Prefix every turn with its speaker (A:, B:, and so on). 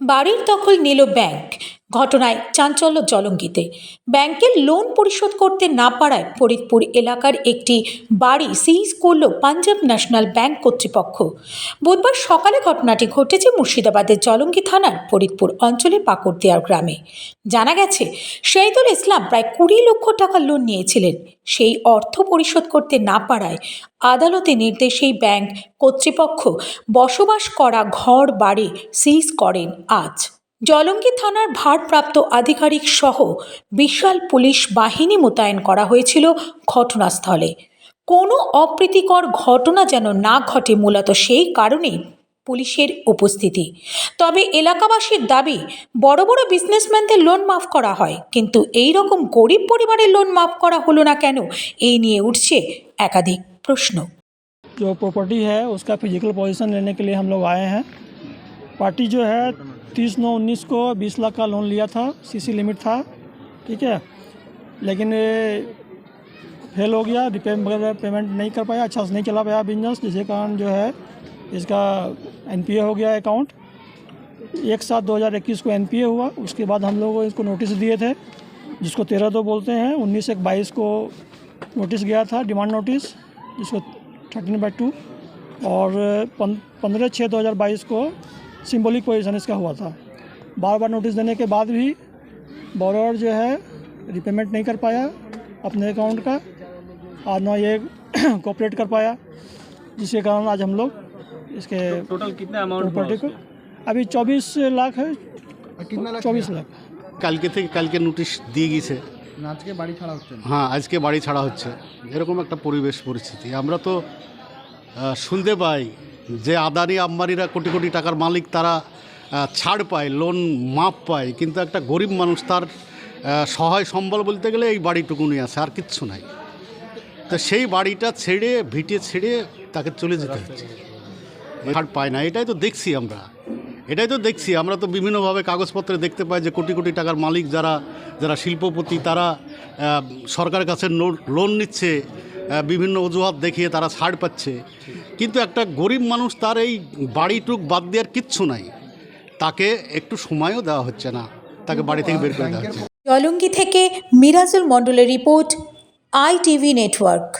A: বাড়ির দখল নিল ব্যাংক। ঘটনায় চাঞ্চল্য জলঙ্গিতে। ব্যাংকের লোন পরিশোধ করতে না পারায় ফরিদপুর এলাকার একটি বাড়ি সিজ করল পাঞ্জাব ন্যাশনাল ব্যাংক কর্তৃপক্ষ। বুধবার সকালে ঘটনাটি ঘটেছে মুর্শিদাবাদের জলঙ্গি থানার ফরিদপুর অঞ্চলের পাকড়দিয়ার গ্রামে। জানা গেছে, শহীদুল ইসলাম প্রায় কুড়ি লক্ষ টাকা লোন নিয়েছিলেন। সেই অর্থ পরিশোধ করতে না পারায় আদালতে নির্দেশেই ব্যাংক কর্তৃপক্ষ বসবাস করা ঘর বাড়ি সিজ করেন আজ। জলঙ্গি থানার ভারপ্রাপ্ত আধিকারিক সহ বিশাল পুলিশ বাহিনী মোতায়েন করা হয়েছিল ঘটনাস্থলে কোনো অপ্রীতিকর ঘটনা যেন না ঘটে মূলত সেই কারণেই পুলিশের উপস্থিতি তবে এলাকাবাসীর দাবি বড় বড় বিজনেসম্যানদের লোন মাফ করা হয় কিন্তু এই রকম গরিব পরিবারের লোন মাফ করা হলো না কেন এই নিয়ে উঠছে একাধিক প্রশ্ন
B: जो प्रॉपर्टी है उसका फिजिकल पोजीशन लेने के लिए हम लोग आए हैं पार्टी जो है तीस नौ उन्नीस को बीस लाख का लोन लिया था सीसी लिमिट था, ठीक है? लेकिन फेल हो गया वगैरह पेमेंट नहीं कर पाया अच्छा से नहीं चला पाया बिज़नेस जिसके कारण जो है इसका एनपीए हो गया अकाउंट एक सात दो हज़ार इक्कीस को एनपीए हुआ, उसके बाद हम लोग इसको नोटिस दिए थे, जिसको तेरह दो बोलते हैं, उन्नीस एक बाईस को नोटिस गया था डिमांड नोटिस जिसको थर्टीन बाई टू और पंद्रह छः दो हज़ार बाईस को सिंबॉलिक पोजीशन इसका हुआ था बार बार नोटिस देने के बाद भी बोरोवर जो है रिपेमेंट नहीं कर पाया अपने अकाउंट का और ना ये कोऑपरेट कर पाया जिसके कारण आज हम लोग इसके
C: টোটাল কিতনা অ্যামাউন্ট
B: प्रॉपर्टी को अभी चौबीस लाख है
D: कितना लाख
B: चौबीस लाख
E: কালকে থেকে কালকে নোটিশ দিয়ে গিয়েছে
D: না, আজকে বাড়ি ছাড়া হচ্ছে না
E: হ্যাঁ আজকে বাড়ি ছাড়া হচ্ছে এরকম একটা পরিবেশ পরিস্থিতি আমরা তো আহ, শুনতে পাই যে আদানি আম্বানিরা কোটি কোটি টাকার মালিক, তারা ছাড় পায় লোন মাপ পায়, কিন্তু একটা গরিব মানুষ তার সহায় সম্বল বলতে গেলে এই বাড়িটুকুনি আছে, আর কিচ্ছু নাই। তো সেই বাড়িটা ছেড়ে, ভিটে ছেড়ে তাকে চলে যেতে হচ্ছে। ছাড় পায় না, এটাই তো দেখছি আমরা। এটাই তো দেখছি, আমরা তো বিভিন্নভাবে কাগজপত্রে দেখতে পাই যে কোটি কোটি টাকার মালিক যারা যারা শিল্পপতি, তারা সরকারের কাছে লোন নিচ্ছে বিভিন্ন অজুহাত দেখিয়ে তারা ছাড় পাচ্ছে। কিন্তু একটা গরিব মানুষ তার এই বাড়িটুক বাদ দেওয়ার কিচ্ছু নাই। তাকে একটু সময়ও দেওয়া হচ্ছে না। তাকে বাড়ি থেকে বের করে দেওয়া হচ্ছে।
A: জলঙ্গি থেকে মিরাজুল মণ্ডলের রিপোর্ট, আইটিভি নেটওয়ার্ক।